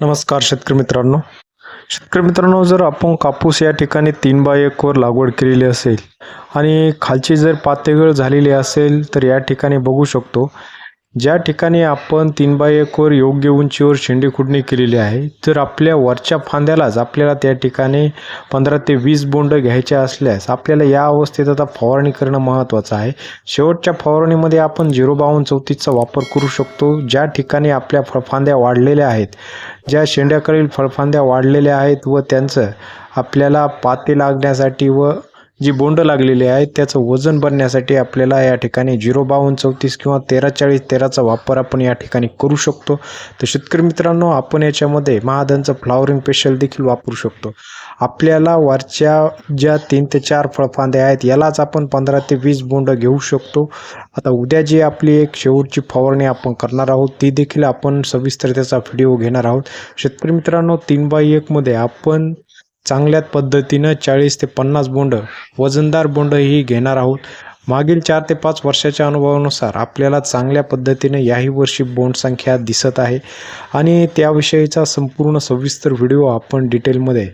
नमस्कार शेतकरी मित्रांनो. शेतकरी मित्रांनो जर आपण कापूस या ठिकाणी तीन बाय एकवर लागवड केलेली असेल आणि खालची जर पातेगळ झालेली असेल तर या ठिकाणी बघू शकतो ज्या ठिकाणी आपण तीन बाय एकवर योग्य उंचीवर शेंडी खुडणी केलेली आहे तर आपल्या वरच्या फांद्यालाच आपल्याला त्या ठिकाणी पंधरा ते वीस बोंड घ्यायचे असल्यास आपल्याला या अवस्थेत आता फवारणी करणं महत्त्वाचं आहे. शेवटच्या फवारणीमध्ये आपण झिरो बावन्न चौतीसचा वापर करू शकतो ज्या ठिकाणी आपल्या फळफांद्या वाढलेल्या आहेत. ज्या शेंड्याकडील फळफांद्या वाढलेल्या आहेत व त्यांचं आपल्याला पाते लागण्यासाठी व जी बोंड लागलेली आहे त्याचं वजन बनण्यासाठी आपल्याला या ठिकाणी झिरो बावन्न चौतीस किंवा तेरा चाळीस तेराचा वापर आपण या ठिकाणी करू शकतो. तर शेतकरी मित्रांनो आपण याच्यामध्ये महादनचं फ्लावरिंग पेशल देखील वापरू शकतो. आपल्याला वरच्या ज्या तीन ते चार फळफांद्या आहेत यालाच आपण पंधरा ते वीस बोंड घेऊ शकतो. आता उद्या जी आपली एक शेवटची फवारणी आपण करणार आहोत ती देखील आपण सविस्तर त्याचा व्हिडिओ घेणार आहोत. शेतकरी मित्रांनो तीन बाय एकमध्ये आपण चांगल्या पद्धतीनं चाळीस ते पन्नास बोंड वजनदार बोंड ही घेणार आहोत. मागील चार ते पाच वर्षाच्या अनुभवानुसार आपल्याला चांगल्या पद्धतीने याही वर्षी बोंड संख्या दिसत आहे. आणि त्याविषयीचा संपूर्ण सविस्तर व्हिडिओ आपण डिटेलमध्ये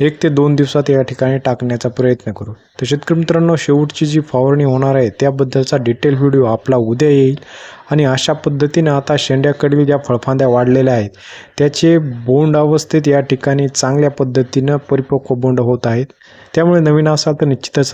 एक ते दोन दिवसात या ठिकाणी टाकण्याचा प्रयत्न करू. तर शेतकरी मित्रांनो शेवटची जी फवारणी होणार आहे त्याबद्दलचा डिटेल व्हिडिओ आपला उद्या येईल. आणि अशा पद्धतीने आता शेंड्याकडील ज्या फळफांद्या वाढलेल्या आहेत त्याचे बोंड अवस्थेत या ठिकाणी चांगल्या पद्धतीनं परिपक्व बोंड होत आहेत. त्यामुळे नवीन असाल तर निश्चितच